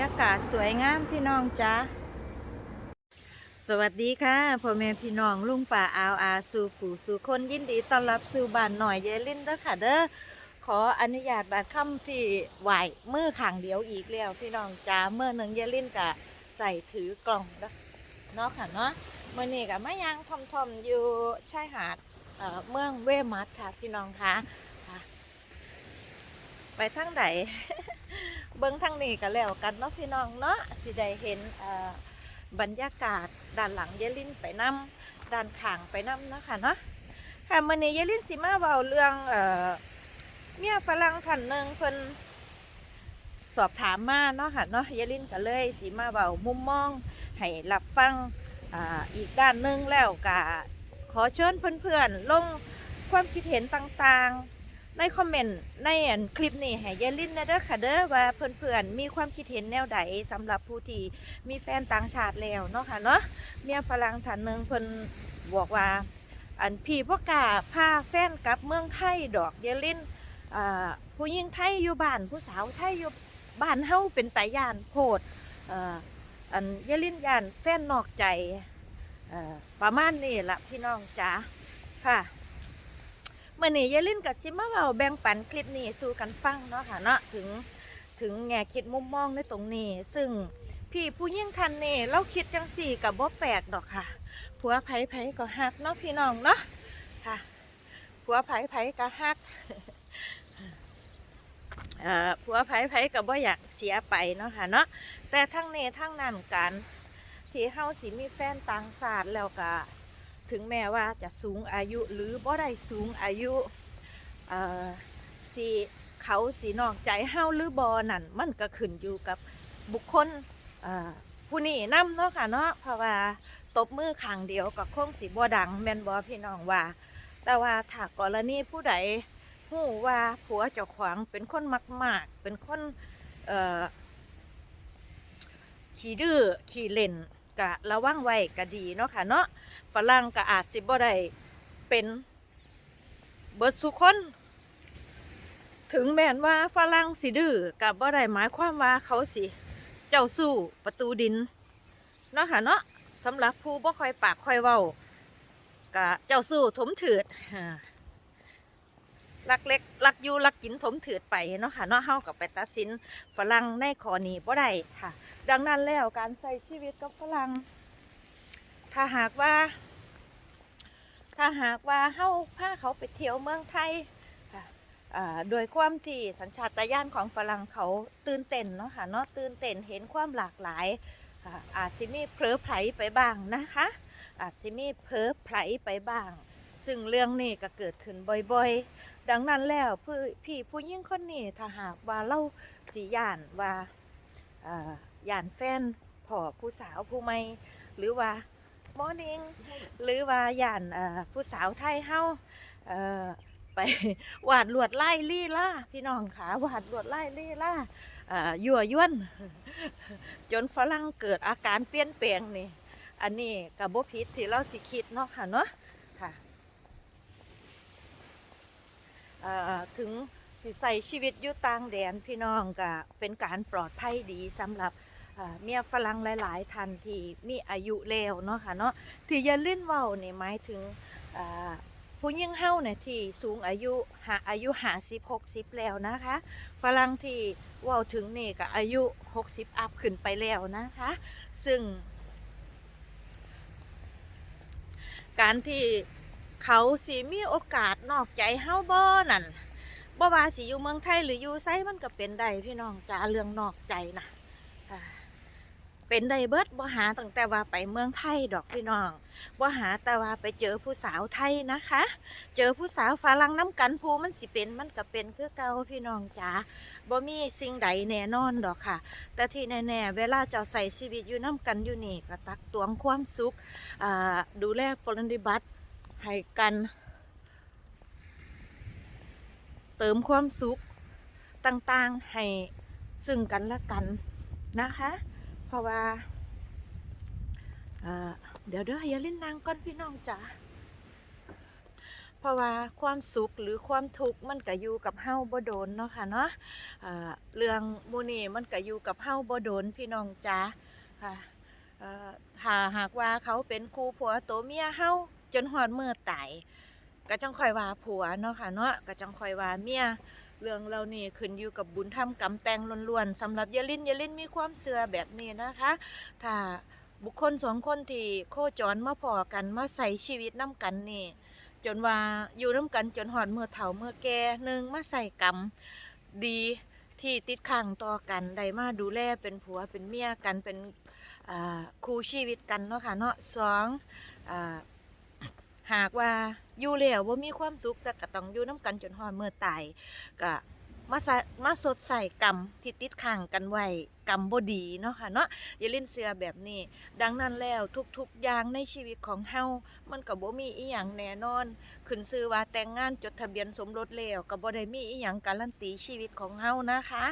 ยากาศสวยงามพี่น้องจ้าสวัสดีค่ะพ่อแม่พี่น้องลุงป่าอาวอาสู่ผู้สู่คนยินดีต้อนรับสู่บ้านหน่อยเยลินเด้อค่ะเด้อขออนุญาตบาดค่ำที่ไหวเมื่อขังเดียวอีกแล้วพี่น้องจ้าเมื่อหนึ่งเยลินกะใส่ถือกล่องเนาะค่ะเนาะเมื่อนี้กะมะยังทอมๆอยู่ชายหาดเมืองเวมัดค่ะพี่น้องคะค่ะไปทางไหน เบิ้งทางนี้ก็แล้วกันเนาะพี่น้องเนาะสิได้เห็นบรรยากาศด้านหลังเยลินไปนํด้านข้างไปนํเนะคะเนาะค่ะมื้อนี้เยลินสิมาเว้าเรื่องเมียฝรั่งท่านหนึ่งเพิ่นสอบถามมาเนาะค่ะเนาะเยลินก็เลยสิมาเว้ามุมมองให้รับฟังอ,อีกด้านหนึงแล้วก็ขอเชิญเพื่อนๆลงความคิดเห็นต่างๆ ในคอมเมนต์ในอันคลิปนี้ให้ยายลินนะเด้อค่ะเด้อว่าเพื่อนๆมีความคิดเห็นแนวใดสำหรับผู้ที่มีแฟนต่างชาติแล้วเนาะค่ะเนาะเมียฝรั่งท่านหนึ่งเพิ่นบอกว่า อันพี่พ่อกาพาแฟนกลับเมืองไทยดอกยายลินอ่าผู้หญิงไทยอยู่บ้านผู้สาวไทยอยู่บ้านเฮาเป็นตายานโพดอ่ออันยายลินยานแฟนนอกใจประมาณนี้ละพี่น้องจ๋าค่ะ มื่อนี้ยายลินกับซิมาเบาแบ่งปันคลิปนี้สู่กันฟังเนาะค่ะเนาะถึงถึงแง่คิดมุมมองในตรงนี้ ซึ่งพี่ผู้ยิ่งคันนี่เราคิดจังสี่กับบ่แปลกดอกค่ะผัวไผ่ไผ่ก็ฮักเนาะพี่น้องเนาะค่ะผัวไผ่ไผ่ก็ฮักผัวไผ่ไผ่ก็บ่อยากเสียไปเนาะค่ะเนาะแต่ทั้งนี้ทั้งนั้นกันที่เฮาสิมีแฟนต่างชาติแล้วก็ ถึงแม้ว่าจะสูงอายุหรือบ่ได้สูงอายุสีเขาสีนอกใจเฮาหรือบอนั่นมันก็ขึ้นอยู่กับบุคคลผู้นี้นำเนาะค่ะเนาะเพราะว่าตบมือข้างเดียวก็คงสิบ่ดังแมนบ่พี่น้องว่า แต่ว่าถ้ากรณีผู้ใดฮู้ว่าผัวเจ้าของเป็นคนมักมาก ๆ เป็นคนขี้ดื้อขี้เล่น ก็ระวังไว้ก็ดีเนาะค่ะเนาะฝรั่งก็อาจสิบ่ได้เป็นเบิดสุคนถึงแม้นว่าฝรั่งสิดื้อกับบ่ได้หมายความว่าเขาสิเจ้าสู้ประตูดินเนาะค่ะเนาะสำหรับผู้บ่ค่อยปากค่อยเว้าก็เจ้าสู้ถมถืดลักเล็กลักยูลักกินถมถืดไปเนาะค่ะเนาะเฮากับไปตัดสินฝรั่งในขอนี้บ่ได้ค่ะ ดังนั้นแล้วการใช้ชีวิตกับฝรั่งถ้าหากว่า ถ้าหากว่าเฮาพาเขาไปเที่ยวเมืองไทยโดยความที่สัญชาตญาณของฝรั่งเขาตื่นเต้นเนาะค่ะเนาะตื่นเต้นเห็นความหลากหลายอาจสิมีเผลอไผลไปบ้างนะคะ อาจสิมีเผลอไผลไปบ้าง ซึ่งเรื่องนี้ก็เกิดขึ้นบ่อยๆ ดังนั้นแล้วพี่ผู้หญิงคนนี้ถ้าหากว่าเราสีย่านว่า ย่านแฟนพ่อผู้สาวผู้ไม่หรือว่ามอร์นิ่งหรือว่าย่านผู้สาวไทยเฮาไปวาดลวดไล่ลี่ล่าพี่น้องขาวาดลวดไล่ลี่ล่ายั่วยวนจนฝรั่งเกิดอาการเปลี่ยนแปลงนี่ อันนี้กับบ่ผิดที่เราสิคิดเนาะค่ะเนาะค่ะถึง สิใส่ชีวิตอยู่ต่างแดนพี่น้องก็เป็นการปลอดภัยดีสำหรับเมียฝรั่งหลาย ๆท่านที่มีอายุแล้วเนาะค่ะเนาะที่อยาเล่นเว้านี่ยหมายถึงผู้ยิ่งเฮาเนี่ยที่สูงอายุหาอายุหาสิบหกสิบแล้วนะคะฝรั่งที่เว้าถึงนี่ก็อายุหกสิบอัพขึ้นไปแล้วนะคะ ซึ่ง การที่เขาสิมีโอกาสนอกใจเฮาบ่นั่น บ่ว่าสิอยู่เมืองไทยหรืออยู่ไซมันก็เป็นได้พี่น้องจ้าเรื่องนอกใจนะเป็นได้เบิดบ่หาตั้งแต่ว่าไปเมืองไทยดอกพี่น้องบ่หาแต่ว่าไปเจอผู้สาวไทยนะคะ เจอผู้สาวฝรั่งน้ำกันผู้มันสิเป็นมันก็เป็นคือเก่าพี่น้องจ๋าบ่มีสิ่งใดแน่นอนดอกค่ะ แต่ที่แน่ๆเวลาเจ้าใส่ชีวิตอยู่น้ำกันอยู่นี่ก็ตักตวงความสุขดูแลปฏิบัติให้กัน เติมความสุขต่างๆให้ซึ่งกันและกันนะคะ เพราะว่าเเดี๋ยวเด้ออย่าเล่นนางก่อนพี่น้องจ๋าเพราะว่าความสุขหรือความทุกข์มันก็อยู่กับเฮาบ่โดนเนาะค่ะเนาะเรื่องมูนี้มันก็อยู่กับเฮาบ่โดนพี่น้องจ๋าค่ะถ้าหากว่าเขาเป็นคู่ผัวโตวเมียเฮาจนฮอดมื้อตาย ก็จังคอยว่าผัวเนาะค่ะเนาะก็จังคอยว่าเมียเรื่องเรานี่ขึ้นอยู่กับบุญธรรมกรรมแต่งล้วนๆสำหรับยายลินยายลินมีความเชื่อแบบนี้นะคะ ถ้าบุคคลสองคนที่โคจรมาพอกันมาใส่ชีวิตน้ำกันนี่จนว่าอยู่น้ำกันจนหอดเมื่อเฒ่าเมื่อแก่หนึ่งมาใส่กรรมดีที่ติดข้างต่อกันได้มาดูแลเป็นผัวเป็นเมียกันเป็นคู่ชีวิตกันเนาะค่ะเนาะสองอ หากว่าอยู่แล้วว่ามีความสุขแต่ก็ต้องอยู่น้ำกันจนหอดเมื่อตายก็มาสมาสดใส่กรรมที่ติดข้างกันไว้กรรมบดีเนาะค่ะเนาะอย่าเล่นเสือแบบนี้ ดังนั้นแล้วทุกๆอย่างในชีวิตของเฮามันก็บ่มีอีหยังแน่นอน ขึ้นชื่อว่าแต่งงานจดทะเบียนสมรสแล้วก็บ่ได้มีอีหยังการันตีชีวิตของเฮานะคะ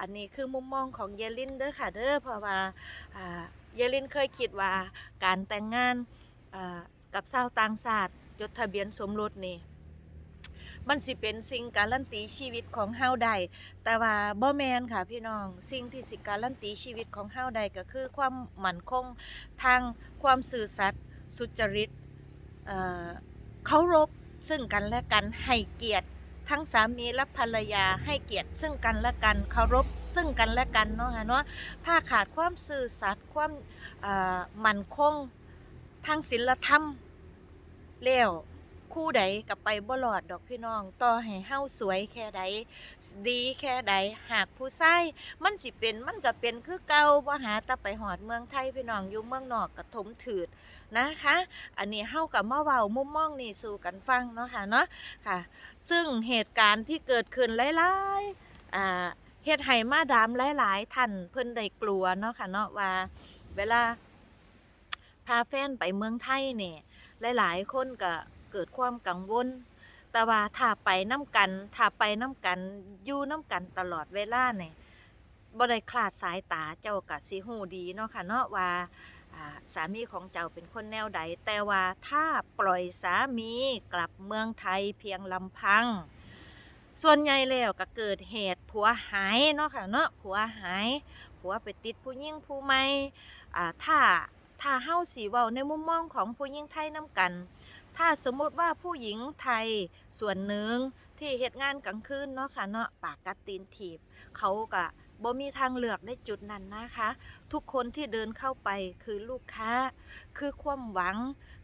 อันนี้คือมุมมองของเยลินเด้อค่ะเด้อเพราะว่าอ่าเยลินเคยคิดว่าการแต่งงานอ่า กับชาวต่างชาติจดทะเบียนสมรสนี่มันสิเป็นสิ่งการันตีชีวิตของเฮาได้แต่ว่าบ่แมนค่ะพี่น้อง สิ่งที่สิการันตีชีวิตของเฮาได้ก็คือ ความมั่นคงทางความซื่อสัตย์สุจริตเอ่อเคารพซึ่งกันและกันให้เกียรติทั้งสามีและภรรยาให้เกียรติซึ่งกันและกันเคารพซึ่งกันและกันเนาะค่ะเนาะถ้าขาดความซื่อสัตย์ความมั่นคงทางศีลธรรม แล้วคู่ใดกับไปบ่รอดดอกพี่น้อง ต่อให้เฮาสวยแค่ใดดีแค่ใดหากผู้ชายมันสิเป็นมันก็เป็นคือเก่าบ่หาตะไปหอดเมืองไทยพี่น้องอยู่เมืองนอกก็ถมถืดนะคะ อันนี้เฮากับมาเว้ามุมมองนี่สู่กันฟังเนาะค่ะเนาะค่ะ ซึ่งเหตุการณ์ที่เกิดขึ้นหลายๆอ่าเฮ็ดให้มาดามหลาย ๆท่านเพิ่นได้กลัวเนาะค่ะเนาะว่า เวลา พาแฟนไปเมืองไทยเนี่ยหลาย ๆ คนก็เกิดความกังวล แต่ว่าถ้าไปน้ำกันถ้าไปน้ำกันอยู่น้ำกันตลอดเวลาเนี่ยบ่ได้คลาดสายตาเจ้าก็สิฮู้ดีเนาะค่ะเนาะว่าสามีของเจ้าเป็นคนแนวใด แต่ว่าถ้าปล่อยสามีกลับเมืองไทยเพียงลำพัง ส่วนใหญ่แล้วก็เกิดเหตุผัวหายเนาะค่ะเนาะผัวหายผัวไปติดผู้หญิงผู้ใหม่ถ้า ถ้าเฮาสิเว้าในมุมมองของผู้หญิงไทยนํกัน ถ้าสมมติว่าผู้หญิงไทยส่วนหนึ่งที่เหตุงานกลางคืนเนาะค่ะเนาะปากกัดตีนถีบ เขาก็บ่มีทางเลือกในจุดนั้นนะคะ ทุกคนที่เดินเข้าไปคือลูกค้า คือความหวัง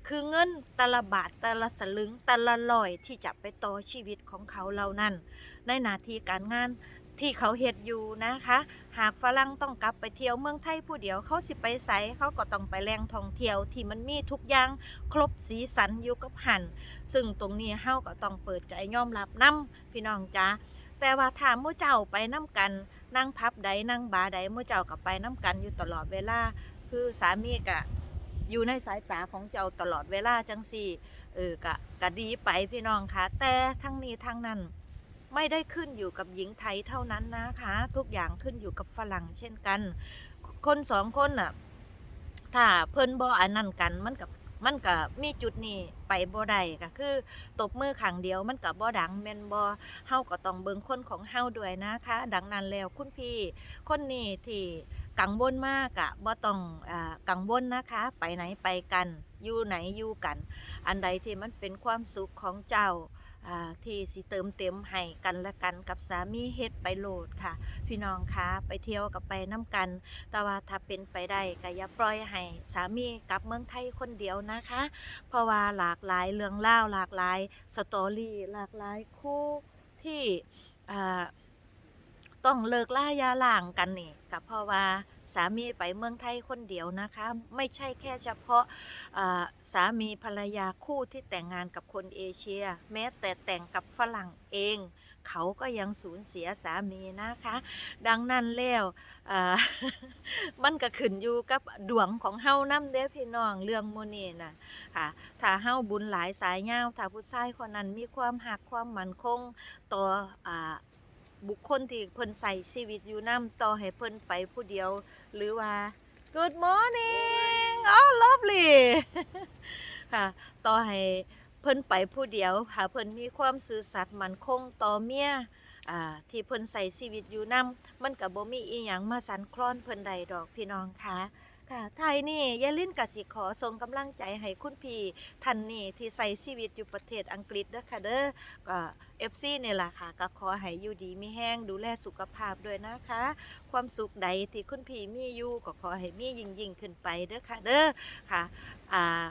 คือเงินแตละบาทแตละสลึงแตละลอยที่จะไปต่อชีวิตของเขาเหล่านั้นในหน้าที่การงาน ที่เขาเฮ็ดอยู่นะคะ หากฝรั่งต้องกลับไปเที่ยวเมืองไทยผู้เดียวเขาสิไปไสเขาก็ต้องไปแหล่งท่องเที่ยวที่มันมีทุกอย่างครบสีสันอยู่กับหัน ซึ่งตรงนี้เฮาก็ต้องเปิดใจยอมรับนํพี่น้องจ้าแต่ว่าถาหมู่เจ้าไปนํกันนั่งพับใดนั่งบาใดมู่เจ้าก็ไปนํกันอยู่ตลอดเวลา คือสามีก็อยู่ในสายตาของเจ้าตลอดเวลาจังซี่เออก็ก็ดีไปพี่น้องคะแต่ทั้งนี้ทั้งนั้น ไม่ได้ขึ้นอยู่กับหญิงไทยเท่านั้นนะคะ ทุกอย่างขึ้นอยู่กับฝรั่งเช่นกัน คนสองคนน่ะถ้าเพิ่นบ่อันนั้นกันมันกับมันก็มีจุดนี้ไปบ่ได้ก็คือตบมือข้างเดียวมันก็บ่ดังแม่นบ่เฮาก็ต้องเบิ่งคนของเฮาด้วยนะคะ ดังนั้นแล้วคุณพี่คนนี้ที่กังวลมากอะบ่ต้องอ่ากังวลนะคะ ไปไหนไปกัน อยู่ไหนอยู่กัน อันใดที่มันเป็นความสุขของเจ้า ที่สิเติมเต็มให้กันและกันกับสามีเฮ็ดไปโหลดค่ะ พี่น้องคะไปเที่ยวกับไปน้ำกัน แต่ว่าถ้าเป็นไปได้ก็อย่าปล่อยให้สามีกลับเมืองไทยคนเดียวนะคะ เพราะว่าหลากหลายเรื่องเล่าหลากหลายสตอรี่หลากหลายคู่ที่อ่าต้องเลิกล่ายาล่างกันนี่ก็เพราะว่า สามีไปเมืองไทยคนเดียวนะคะ ไม่ใช่แค่เฉพาะสามีภรรยาคู่ที่แต่งงานกับคนเอเชีย แม้แต่แต่งกับฝรั่งเอง เขาก็ยังสูญเสียสามีนะคะ ดังนั้นแล้วมันก็ขึ้นอยู่กับดวงของเฮานำเด้พี่น้องเรื่องโมนี่น่ะค่ะถ้าเฮาบุญหลายสายยาถ้าผู้ชายคนนั้นมีความหักความมั่นคงต่ออ บุคคลที่เพิ่นใส่ชีวิตอยู่นํต่อให้เพิ่นไปผู้เดียว หรือว่า Good morning oh lovely ค่ะต่อให้เพิ่นไปผู้เดียวหาเพิ่นมีความซื่อสัตย์มั่นคงต่อเมียอ่าที่เพิ่นใส่ชีวิตอยู่นํมันก็บ่มีอีหยังมาสั่นคลอนเพิ่นใดดอกพี่น้องค่ะ ค่ะไทยนี่ยายลินกสิขอส่งกำลังใจให้คุณพี่ท่านนี่ที่ใส่ชีวิตอยู่ประเทศอังกฤษนะคะเด้อก็เอฟซีเนี่ล่ะค่ะ ก็ขอให้อยู่ดีมีแห้งดูแลสุขภาพด้วยนะคะ ความสุขใดที่คุณพี่มีอยู่ก็ขอให้มียิ่งยิ่งขึ้นไปเด้อค่ะเด้อค่ะอ่า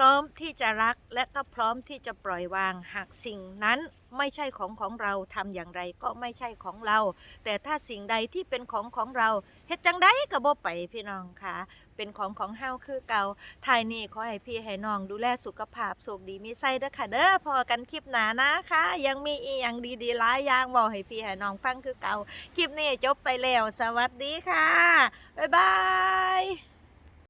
ร้อมที่จะรักและก็พร้อมที่จะปล่อยวาง หากสิ่งนั้นไม่ใช่ของของเราทำอย่างไรก็ไม่ใช่ของเรา แต่ถ้าสิ่งใดที่เป็นของของเราเฮ็ดจังไดก็บ่ไปพี่น้องค่ะ เป็นของของเฮาคือเก่าทายนี้ขอให้พี่ให้น้องดูแลสุขภาพสุขดีมีไส้เด้อค่ะเด้อพอกันคลิปหน้านะคะ ยังมีอีหยังดีๆหลายอย่างบอกให้พี่ให้น้องฟังคือเก่าคลิปนี้จบไปแล้ว สวัสดีค่ะบ๊ายบาย